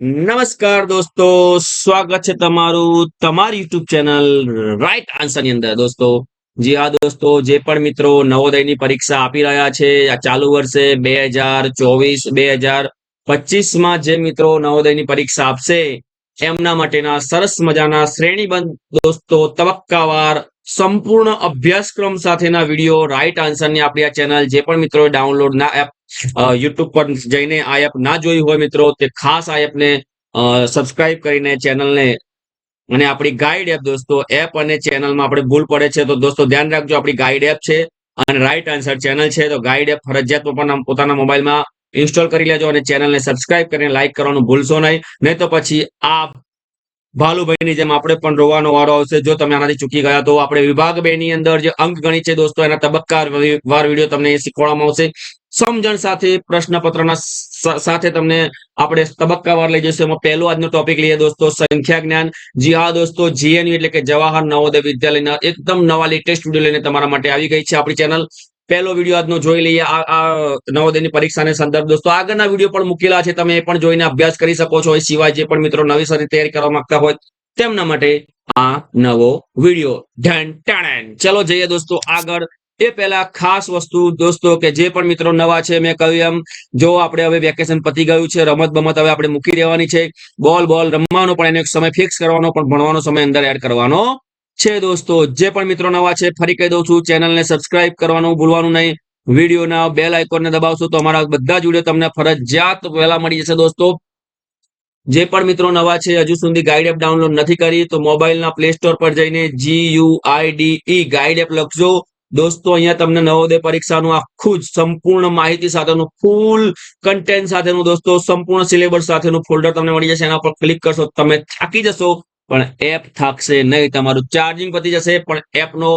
નમસ્કાર દોસ્તો, સ્વાગત છે તમારું તમારી યુટ્યુબ ચેનલ રાઈટ આન્સરની અંદર. દોસ્તો, જી હા દોસ્તો, જે પણ મિત્રો નવોદયની પરીક્ષા આપી રહ્યા છે, આ ચાલુ વર્ષે બે હજાર ચોવીસ, બે હજાર પચીસમાં જે મિત્રો નવોદયની પરીક્ષા આપશે, એમના માટેના સરસ મજાના શ્રેણીબંધ દોસ્તો, તબક્કાવાર સંપૂર્ણ અભ્યાસક્રમ સાથેના વીડિયો રાઈટ આન્સરની આપણી આ ચેનલ, જે પણ મિત્રો ડાઉનલોડ ના એપ યુટ્યુબ પર જઈને આ એપ ના જોઈ હોય મિત્રો, તે ખાસ આ એપને સબસ્ક્રાઇબ કરીને ચેનલને અને આપણી ગાઈડ એપ દોસ્તો, એપ અને ચેનલમાં આપણે ભૂલ પડે છે, તો દોસ્તો ધ્યાન રાખજો, આપણી ગાઈડ એપ છે અને રાઈટ આન્સર ચેનલ છે, તો ગાઈડ એપ ફરજિયાત પોતાના પોતાના મોબાઈલમાં ઇન્સ્ટોલ કરી લેજો અને ચેનલને સબસ્ક્રાઇબ કરીને લાઈક કરવાનું ભૂલશો નહીં. નહીં તો પછી આ ભાલુભાઈની જેમ આપણે પણ રોવાનો વારો આવશે. જો તમે આનાથી ચૂકી ગયા તો આપણે વિભાગ બે ની અંદર જે અંક ગણિત છે દોસ્તો, એના તબક્કા વાર વીડિયો તમને શીખવાડવામાં આવશે. સમજણ સાથે પ્રશ્નપત્રના સાથે તમને આપણે તબક્કાવાર લઈ જઈશું. એમાં પહેલો આજનો ટોપિક લઈએ દોસ્તો, સંખ્યા જ્ઞાન. જી હા દોસ્તો, જીએનયુ એટલે કે જવાહર નવોદય વિદ્યાલયના એકદમ નવા લેટેસ્ટ વીડિયો લઈને તમારા માટે આવી ગઈ છે આપણી ચેનલ પહેલો વીડિયો આજનો જોઈ લઈએ. આ નવોદયની પરીક્ષાને સંદર્ભ દોસ્તો. આગળના વીડિયો પણ મૂકેલા છે. તમે એ પણ જોઈને અભ્યાસ કરી શકો છો. એ સિવાય જે પણ મિત્રો નવી સરી તૈયારી કરવા માંગતા હોય તેમના માટે આ નવો વીડિયો ચલો જઈએ દોસ્તો આગળ. એ પહેલા ખાસ વસ્તુ દોસ્તો કે જે પણ મિત્રો નવા છે, મેં કહ્યું એમ, જો આપણે હવે વેકેશન પતી ગયું છે રમત બમત હવે આપણે મૂકી દેવાની છે બોલ બોલ રમવાનો પણ એનો એક સમય ફિક્સ કરવાનો પણ ભણવાનો સમય અંદર એડ કરવાનો છે દોસ્તો. જે પણ મિત્રો નવા છે, ફરી કહી દઉં છું, ચેનલને સબસ્ક્રાઇબ કરવાનું ભૂલવાનું નહીં. વિડીયોના બેલ આઇકોનને દબાવશો તો અમારા બધા જ વીડિયો તમને ફરજિયાત પહેલા મળી જશે દોસ્તો. જે પણ મિત્રો નવા છે, હજુ સુધી ગાઈડ એપ ડાઉનલોડ નથી કરી, તો મોબાઈલના પ્લે સ્ટોર પર જઈને G U I D guide app લખજો. દોસ્તો, અહીંયા તમને નવોદય પરીક્ષાનું આખું જ સંપૂર્ણ માહિતી સાથેનું ફૂલ કન્ટેન્ટ સાથેનું દોસ્તો, સંપૂર્ણ સિલેબસ સાથેનું ફોલ્ડર તમને મળી જશે. એના પર ક્લિક કરશો, તમે થાકી જશો, પણ એપ થાકશે નહીં. તમારું ચાર્જિંગ પતી જશે, પણ એપનો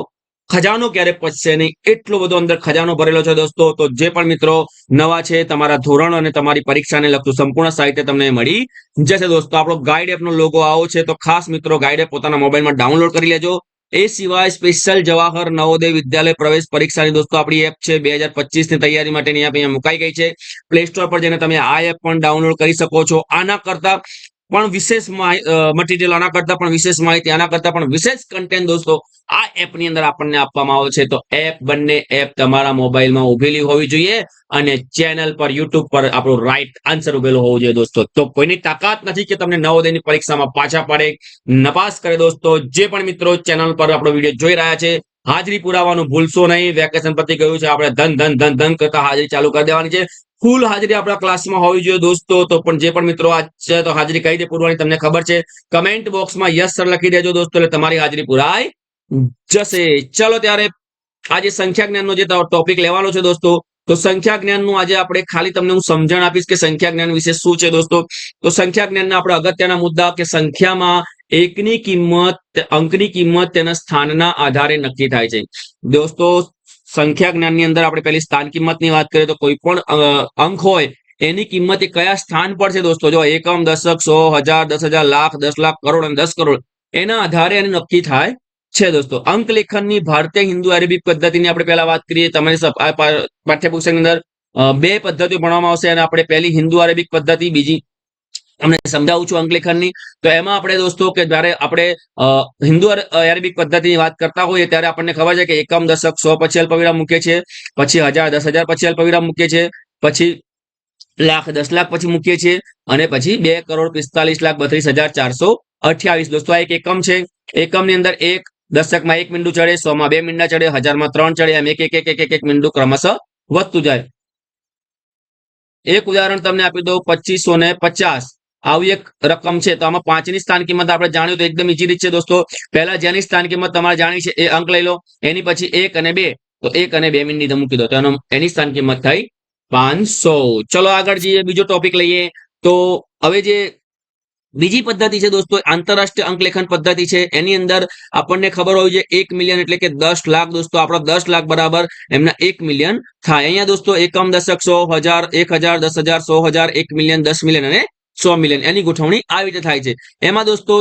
ખજાનો ક્યારે પચશે નહીં? એટલો બધો અંદર ખજાનો ભરેલો છે દોસ્તો. તો જે પણ મિત્રો નવા છે, તમારા ધોરણ અને તમારી પરીક્ષાને લગતું સંપૂર્ણ સાહિત્ય તમને મળી જશે દોસ્તો. આપણો ગાઈડ એપનો લોગો આવો છે, તો ખાસ મિત્રો ગાઈડ એપ પોતાના મોબાઈલમાં ડાઉનલોડ કરી લેજો. એ સિવાય સ્પેશિયલ જવાહર નવોદય વિદ્યાલય પ્રવેશ પરીક્ષાની દોસ્તો, આપણી એપ છે બે હજાર પચીસની તૈયારી માટેની અહીંયા મુકાઈ ગઈ છે. પ્લે સ્ટોર પર જઈને તમે આ એપ પણ ડાઉનલોડ કરી શકો છો. આના કરતા પણ વિશેષ મટીરિયલ આના કરતા પણ વિશેષ માહિતી, આના કરતા પણ વિશેષ કન્ટેન્ટ દોસ્તો, આ એપની અંદર આપણને આપવામાં આવે છે. તો એપ બંને એપ તમારા મોબાઈલમાં ઉભેલી હોવી જોઈએ અને ચેનલ પર યુટ્યુબ પર આપણો રાઈટ આન્સર ઉભેલો હોવો જોઈએ દોસ્તો. તો કોઈની તાકાત નથી કે તમને નવોદયની પરીક્ષામાં પાછા પાડે, નપાસ કરે દોસ્તો. જે પણ મિત્રો ચેનલ પર આપણો વીડિયો જોઈ રહ્યા છે હાજરી પુરાવાનું ભૂલશો નહીં. વેકેશન પતી ગયું છે, આપણે ધન ધન ધન ધન કરતા હાજરી ચાલુ કરી દેવાની છે. ફૂલ હાજરી આપણા ક્લાસમાં હોવી જોઈએ દોસ્તો. તો પણ જે પણ મિત્રો આજ છે, તો હાજરી કઈ રીતે પૂરવાની તમને ખબર છે? કમેન્ટ બોક્સમાં યસ સર લખી દેજો દોસ્તો, એટલે તમારી હાજરી પુરાય જશે. ચલો ત્યારે આજે સંખ્યા જ્ઞાનનો જે ટોપિક લેવાનો છે દોસ્તો, તો સંખ્યા જ્ઞાનનું આજે આપણે ખાલી તમને હું સમજણ આપીશ કે સંખ્યા જ્ઞાન વિશે શું છે દોસ્તો? તો સંખ્યા જ્ઞાનના આપણે અગત્યના મુદ્દા કે સંખ્યામાં એકની કિંમત, અંકની કિંમત તેના સ્થાનના આધારે નક્કી થાય છે. દોસ્તો, સંખ્યા જ્ઞાનની અંદર આપણે પહેલી સ્થાન કિંમતની વાત કરીએ તો કોઈ પણ અંક હોય, એની કિંમત એ કયા સ્થાન પર છે દોસ્તો? જો એકમ, દશક, સો, હજાર, દસ હજાર, લાખ, દસ લાખ, કરોડ અને દસ કરોડ, એના આધારે એને નક્કી થાય છે દોસ્તો. અંક લેખનની ભારતીય હિન્દુ અરેબિક પદ્ધતિની આપણે પહેલા વાત કરીએ, તમારી પાઠ્યપુસ્તકની અંદર બે પદ્ધતિઓ ભણવામાં આવશે અને આપણે પહેલી હિન્દુ અરેબિક પદ્ધતિ, બીજી તમને સમજાવું છું અંકલેખનની. તો એમાં આપણે દોસ્તો કે જ્યારે આપણે હિન્દુ અર- અરેબિક પદ્ધતિની વાત કરતા હોઈએ ત્યારે આપણને ખબર છે કે એકમ, દશક, સો પછી અલ્પવિરામ મૂકે છે પછી હજાર, દસ હજાર પછી અલ્પવિરામ મૂકે છે પછી લાખ, દસ લાખ પછી મૂકીએ છીએ. અને પછી બે કરોડ પિસ્તાલીસ લાખ બત્રીસ હજાર ચારસો અઠ્યાવીસ. દોસ્તો, આ એક એકમ છે. એકમની અંદર એક દશકમાં એક મીંડું ચડે સો માં બે મીંડા ચડે, હજારમાં ત્રણ ચડે, એમ એક એક એક એક એક એક મીંડું ક્રમશઃ વધતું જાય. એક ઉદાહરણ તમને આપી દઉં, પચીસો ને પચાસ. આવી એક રકમ છે. તો આમાં પાંચની સ્થાન કિંમત આપણે જાણ્યું તો એકદમ ઈજી રીત છે દોસ્તો. પહેલા જેની સ્થાન કિંમત તમારે જાણી છે એ અંક લઈ લો. એની પછી એક અને બે. તો એક અને બે મિનિટ મૂકી દો. તો એનો એની સ્થાન કિંમત થઈ પાંચસો. ચલો આગળ જઈએ બીજો ટોપિક લઈએ. તો હવે જે બીજી પદ્ધતિ છે દોસ્તો, આંતરરાષ્ટ્રીય અંકલેખન પદ્ધતિ છે. એની અંદર આપણને ખબર હોય છે એક મિલિયન એટલે કે દસ લાખ દોસ્તો. આપણા દસ લાખ બરાબર એમના એક મિલિયન થાય. અહીંયા દોસ્તો એકમ દશક સો હજાર, એક હજાર, દસ હજાર, સો હજાર, એક મિલિયન, દસ મિલિયન અને સો મિલિયન એની ગોઠવણી આવી રીતે થાય છે. એમાં દોસ્તો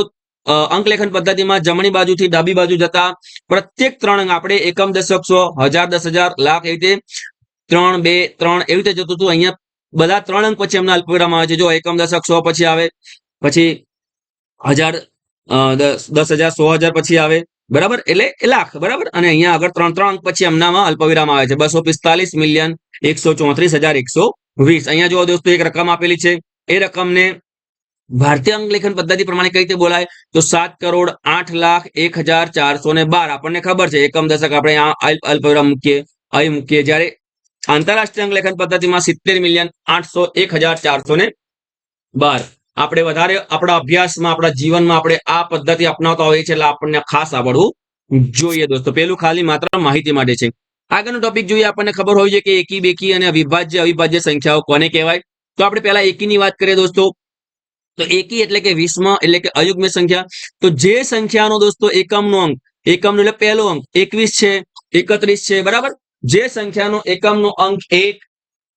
અંકલેખન પદ્ધતિમાં જમણી બાજુથી ડાબી બાજુ જતા પ્રત્યેક ત્રણ અંક આપણે એકમ દશક સો, હજાર દસ હજાર લાખ એવી રીતે ત્રણ, બે, ત્રણ એવી રીતે જતું હતું. અહીંયા બધા ત્રણ અંક પછી એમના અલ્પવિરામ આવે છે. જો એકમ દશક સો પછી આવે, પછી હજાર દસ હજાર, સો હજાર પછી આવે. બરાબર? એટલે લાખ, બરાબર? અને અહીંયા આગળ ત્રણ ત્રણ અંક પછી એમનામાં અલ્પવિરામ આવે છે. બસો પિસ્તાલીસ મિલિયન એકસો ચોત્રીસ હજાર એકસો વીસ. અહીંયા જો દોસ્તો, એક રકમ આપેલી છે. એ રકમને ભારતીય અંગલેખન પદ્ધતિ પ્રમાણે કઈ રીતે બોલાય? તો સાત કરોડ આઠ લાખ એક હજાર ચારસો ને બાર. આપણને ખબર છે, એકમ દશક આપણે અલ્પવિરામ મૂકીએ, અહીં મૂકીએ. જ્યારે આંતરરાષ્ટ્રીય અંક લેખન પદ્ધતિમાં સિત્તેર મિલિયન આઠસો એક હજાર ચારસો ને બાર. આપણે વધારે આપણા અભ્યાસમાં, આપણા જીવનમાં આપણે આ પદ્ધતિ અપનાવતા હોઈએ છીએ એટલે આપણને ખાસ આવડવું જોઈએ દોસ્તો. પેલું ખાલી માત્ર માહિતી માટે છે. આગળનો ટોપિક જોઈએ, આપણને ખબર હોય છે કે એકી, બેકી અને અવિભાજ્ય અવિભાજ્ય સંખ્યાઓ કોને કહેવાય? તો આપણે પહેલા એકીની વાત કરીએ દોસ્તો. તો એકી એટલે કે વીસમાં એટલે કે અયુગ્મ સંખ્યા. તો જે સંખ્યાનો દોસ્તો એકમનો અંક, એકમનો એટલે પહેલો અંક, એકવીસ છે, એકત્રીસ છે, બરાબર? જે સંખ્યાનો એકમનો અંક એક,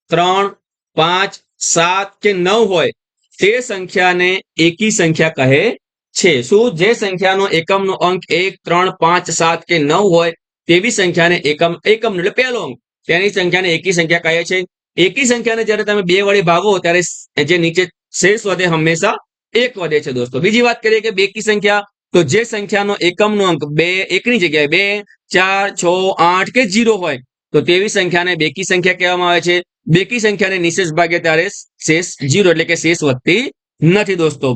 ત્રણ, પાંચ, સાત કે નવ હોય, તે સંખ્યાને એકી સંખ્યા કહે છે. શું જે સંખ્યાનો એકમનો અંક એક, ત્રણ, પાંચ, સાત કે નવ હોય, તેવી સંખ્યાને એકમ એકમ એટલે પહેલો અંક. તેની સંખ્યાને એકી સંખ્યા કહે છે. એકી સંખ્યાને જ્યારે તમે બે વડે ભાગો ત્યારે જે નીચે શેષ વધે હંમેશા એક વધે છે દોસ્તો. બીજી વાત કરીએ કે બેકી સંખ્યા, તો જે સંખ્યાનો એકમનો અંક બે એકની જગ્યાએ બે, ચાર, છ, આઠ કે જીરો હોય, તો તેવી સંખ્યાને બેકી સંખ્યા કહેવામાં આવે છે. બેકી સંખ્યાને નિશેષ ભાગે ત્યારે શેષ જીરો એટલે કે શેષ વધતી નથી દોસ્તો.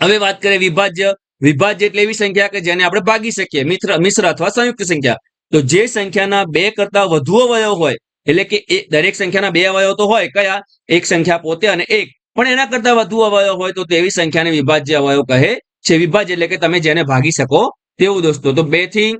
હવે વાત કરીએ વિભાજ્ય. વિભાજ્ય એટલે એવી સંખ્યા કે જેને આપણે ભાગી શકીએ. મિત્ર મિશ્ર અથવા સંયુક્ત સંખ્યા. તો જે સંખ્યાના બે કરતા વધુ અવયવ હોય એટલે કે એ દરેક સંખ્યાના બે અવયવ તો હોય, કયા? એક સંખ્યા પોતે અને એક. પણ એના કરતા વધુ અવયવ હોય તો તેવી સંખ્યાને વિભાજ્ય અવયવ કહે છે. વિભાજ્ય એટલે કે તમે જેને ભાગી શકો તેવું દોસ્તો. તો બેથી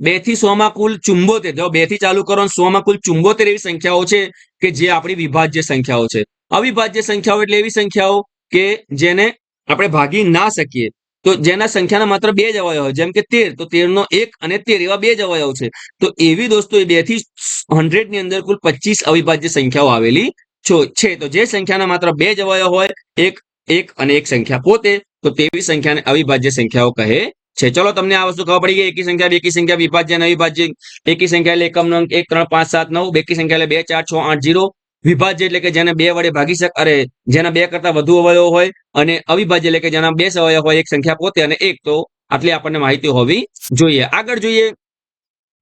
બેથી સો માં કુલ ચુંબોતેર. જો બેથી ચાલુ કરો સો માં કુલ ચુંબોતેર એવી સંખ્યાઓ છે કે જે આપણી વિભાજ્ય સંખ્યાઓ છે. અવિભાજ્ય સંખ્યાઓ એટલે એવી સંખ્યાઓ કે જેને આપણે ભાગી ના શકીએ. તો જેના સંખ્યાના માત્ર બે જ અવયવ જેમ કે તેર, તો તેર નો એક અને તેર એવા બે જ અવયવ છે. તો એવી દોસ્તો બેથી હંડ્રેડની અંદર કુલ પચીસ અવિભાજ્ય સંખ્યાઓ આવેલી છો. છે. તો જે સંખ્યાના માત્ર બે જ અવયવ હોય, એક એક અને એક સંખ્યા પોતે, તો તેવી સંખ્યાને અવિભાજ્ય સંખ્યાઓ કહે છે. ચલો તમને આ વસ્તુ ખબર પડી ગઈ. એકી સંખ્યા બેકી સંખ્યા વિભાજ્ય અને અવિભાજ્ય. એકી સંખ્યા એટલે એકમનો અંક એક, ત્રણ, પાંચ, સાત, નવ. બેકી સંખ્યા એટલે બે, ચાર, છ, આઠ, જીરો. વિભાજ્ય એટલે કે જેને બે વડે ભાગી શક, અરે, જેના બે કરતા વધુ અવયવ હોય અને અવિભાજ્ય એટલે કે જેના બે અવયવ હોય, એક સંખ્યા પોતે અને એક. તો આટલી આપણને માહિતી હોવી જોઈએ. આગળ જોઈએ.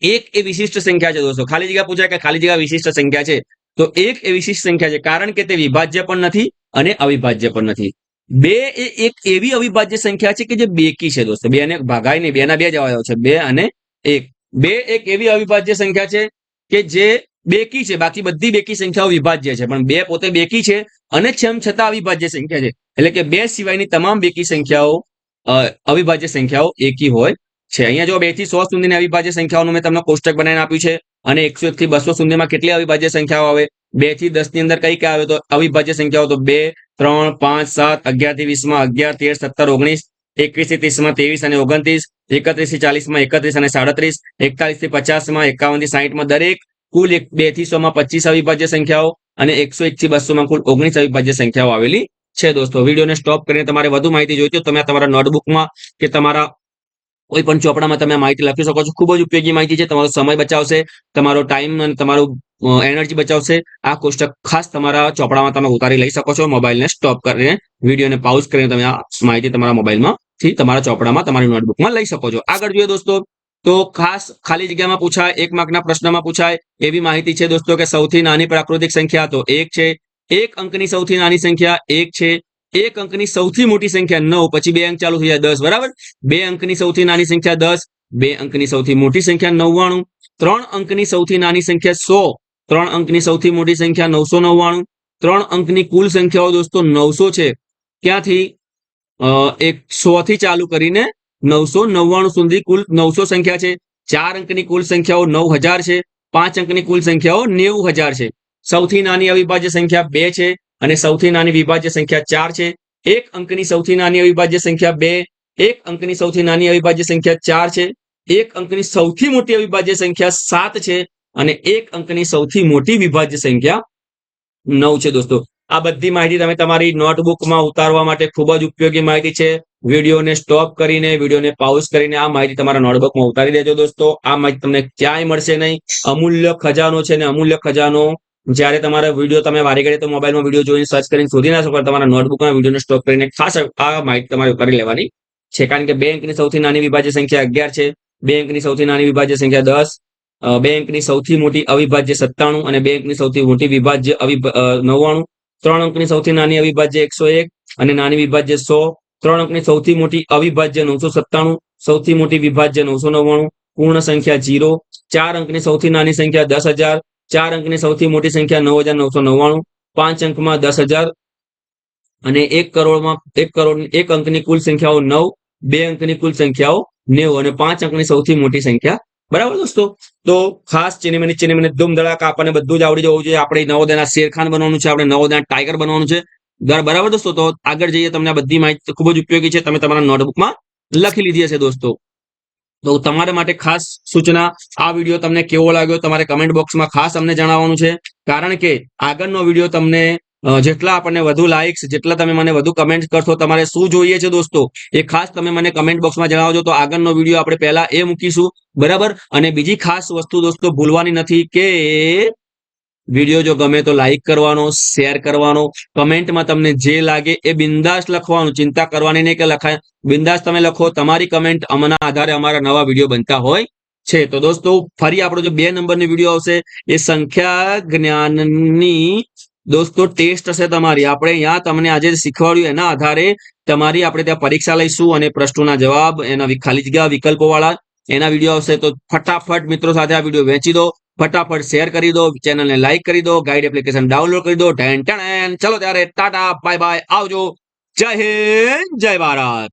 એક એ વિશિષ્ટ સંખ્યા છે દોસ્તો. ખાલી જગ્યા પૂછાય કે ખાલી જગ્યા વિશિષ્ટ સંખ્યા છે? તો એક એ વિશિષ્ટ સંખ્યા છે કારણ કે તે વિભાજ્ય પણ નથી અને અવિભાજ્ય પણ નથી. બે એ એક એવી અવિભાજ્ય સંખ્યા છે કે જે બેકી છે દોસ્તો. બે ને ભાગાય નહીં. બે ના બે જ અવયવ છે. બે અને એક. બે એક એવી અવિભાજ્ય સંખ્યા છે કે જે બેકી છે, બાકી બધી બેકી સંખ્યાઓ વિભાજ્ય છે, પણ બે પોતે બેકી છે અને છેમ છતાં અવિભાજ્ય સંખ્યા છે. એટલે કે બે સિવાયની તમામ બેકી સંખ્યાઓ અવિભાજ્ય સંખ્યાઓ એકી હોય છે. અહીંયા જો બેથી સો સુધીની અવિભાજ્ય સંખ્યાઓનું મેં તમને કોષ્ટક બનાવીને આપ્યું છે અને એકસો એક થી બસો સુધીમાં કેટલી અવિભાજ્ય સંખ્યાઓ આવે? બેથી દસની અંદર કઈ કઈ આવે તો અવિભાજ્ય સંખ્યાઓ તો બે, ત્રણ, પાંચ, સાત અગિયારથી વીસમાં અગિયાર, તેર, સત્તર, ઓગણીસ એકવીસથી ત્રીસમાં ત્રેવીસ અને ઓગણત્રીસ એકત્રીસથી ચાલીસમાં એકત્રીસ અને સાડત્રીસ એકતાલીસથી પચાસમાં એકાવનથી સાહીઠમાં દરેક કુલ એક, બેથી સો માં પચીસ અવિભાજ્ય સંખ્યાઓ અને એકસો એક થી બસો માં કુલ ઓગણીસ અવિભાજ્ય સંખ્યાઓ આવેલી છે દોસ્તો. વિડીયોને સ્ટોપ કરીને તમારે વધુ માહિતી જોઈતી તમે તમારા નોટબુકમાં કે તમારા કોઈ પણ ચોપડામાં તમે માહિતી લખી શકો છો. ખૂબ જ ઉપયોગી માહિતી છે. તમારો સમય બચાવશે, તમારો ટાઈમ અને તમારું એનર્જી બચાવશે. આ કોષ્ટક ખાસ તમારા ચોપડામાં તમે ઉતારી લઈ શકો છો. મોબાઈલને સ્ટોપ કરીને વિડીયોને પાઉઝ કરીને તમે આ માહિતી તમારા મોબાઈલમાં થી તમારા ચોપડામાં, તમારી નોટબુકમાં લઈ શકો છો. આગળ જોઈએ દોસ્તો. તો ખાસ ખાલી જગ્યામાં પૂછાય, એક માર્કના પ્રશ્નમાં પૂછાય, એવી માહિતી છે દોસ્તો કે સૌથી નાની પ્રાકૃતિક સંખ્યા તો એક છે, એક અંકની સૌથી નાની સંખ્યા એક છે, એક અંકની સૌથી મોટી સંખ્યા નવ, પછી બે અંક ચાલુ થઈ જાય દસ, બરાબર? બે અંકની સૌથી નાની સંખ્યા દસ, બે અંકની સૌથી મોટી સંખ્યા નવ્વાણું, ત્રણ અંકની સૌથી નાની સંખ્યા સો, ત્રણ અંકની સૌથી મોટી સંખ્યા નવસો નવ્વાણું, ત્રણ અંકની કુલ સંખ્યાઓ દોસ્તો નવસો છે. ક્યાંથી? એક સો થી ચાલુ કરીને નવસો નવ્વાણું સુધી કુલ નવસો સંખ્યા છે. ચાર અંકની કુલ સંખ્યાઓ નવ હજાર છે. પાંચ અંકની કુલ સંખ્યાઓ નેવું હજાર છે. સૌથી નાની અવિભાજ્ય સંખ્યા બે છે અને સૌથી નાની વિભાજ્ય સંખ્યા ચાર છે. એક અંકની સૌથી નાની અવિભાજ્ય સંખ્યા બે, એક અંકની સૌથી નાની અવિભાજ્ય સંખ્યા ચાર છે. એક અંકની સૌથી મોટી અવિભાજ્ય સંખ્યા સાત છે અને એક અંકની સૌથી મોટી વિભાજ્ય સંખ્યા નવ છે દોસ્તો. આ બધી માહિતી તમે તમારી નોટબુકમાં ઉતારવા માટે ખૂબ જ ઉપયોગી માહિતી છે. વિડીયોને સ્ટોપ કરીને વિડીયોને પાઉઝ કરીને આ માહિતી તમારા નોટબુકમાં ઉતારી દેજો દોસ્તો. આ માહિતી તમને ક્યાંય મળશે નહીં. અમૂલ્ય ખજાનો છે ને અમૂલ્ય ખજાનો. જ્યારે તમારા વીડિયો તમે વારી ઘડીએ તો મોબાઈલમાં વીડિયો જોઈને સર્ચ કરીને શોધી ના શકો તમારા નોટબુકમાં વિડીયોને સ્ટોક કરીને ખાસ આ માહિતી તમારે કરી લેવાની છે. કારણ કે બેંકની સૌથી નાની વિભાજ્ય સંખ્યા અગિયાર છે. બેંકની સૌથી નાની વિભાજ્ય સંખ્યા દસ. અ, બે સૌથી મોટી અવિભાજ્ય સત્તાણું અને બેંકની સૌથી મોટી વિભાજ્ય નવ્વાણું. ત્રણ અંકની સૌથી નાની અવિભાજ્ય એકસો એક અને નાની વિભાજ્ય સો. ત્રણ અંકની સૌથી મોટી અવિભાજ્ય નવસો સત્તાણું, સૌથી મોટી વિભાજ્ય નવસો નવ્વાણું, પૂર્ણ સંખ્યા જીરો ચાર અંકની સૌથી નાની સંખ્યા દસ હજાર, ચાર અંકની સૌથી મોટી સંખ્યા નવ હજાર નવસો નવ્વાણું, પાંચ અંકમાં દસ હજાર અને એક કરોડમાં, એક કરોડ, એક અંકની કુલ સંખ્યાઓ નવ, બે અંકની કુલ સંખ્યાઓ નેવું અને પાંચ અંકની સૌથી મોટી સંખ્યા. બરાબર દોસ્તો? તો ખાસ ચીની ચીની ધૂમ ધડાકા આપણને બધું જ આવડી જવું જોઈએ. આપણે નવોદયના શેરખાન બનવાનું છે, આપણે નવોદયના ટાઈગર બનવાનું છે. બરાબર દોસ્તો, તો આગળ જઈએ તમને આ બધી માહિતી ખૂબ જ ઉપયોગી છે. તમે તમારા નોટબુકમાં લખી લીધી હશે દોસ્તો. તો તમારા માટે ખાસ સૂચના, આ વીડિયો તમને કેવો લાગ્યો તમારે કમેન્ટ બોક્સમાં ખાસ અમને જણાવવાનું છે. કારણ કે આગળનો વીડિયો તમને જેટલા આપણને વધુ લાઇક્સ જેટલા તમે મને વધુ કમેન્ટ કરશો, તમારે શું જોઈએ છે દોસ્તો? એ ખાસ તમે મને કમેન્ટ બોક્સમાં જણાવજો. તો આગળનો વીડિયો આપણે પહેલા એ મૂકીશું. બરાબર? અને બીજી ખાસ વસ્તુ દોસ્તો ભૂલવાની નથી કે વીડિયો જો ગમે તો લાઈક કરવાનો શેર કરવાનો કમેન્ટમાં તમને જે લાગે એ બિંદાસ લખવાનું, ચિંતા કરવાની નહીં કે લખાય. બિંદાસ તમે લખો, તમારી કમેન્ટ અમના આધારે અમારા નવા વીડિયો બનતા હોય છે. તો દોસ્તો, ફરી આપણો જે બે નંબરની વીડિયો આવશે, એ સંખ્યા જ્ઞાનની દોસ્તો ટેસ્ટ હશે તમારી. આપણે અહીંયા તમને આજે શીખવાડ્યું એના આધારે તમારી આપણે ત્યાં પરીક્ષા લઈશું અને પ્રશ્નોના જવાબ, એના ખાલી જગ્યા વિકલ્પો વાળા એના વીડિયો આવશે. તો ફટાફટ મિત્રો સાથે આ વીડિયો વેચી દો. ફટાફટ શેર કરી દો ચેનલને લાઈક કરી દો ગાઈડ એપ્લિકેશન ડાઉનલોડ કરી દો, ટેન ટેન. ચલો ત્યારે ટાટા બાય બાય આવજો. જય હિન્દ, જય ભારત.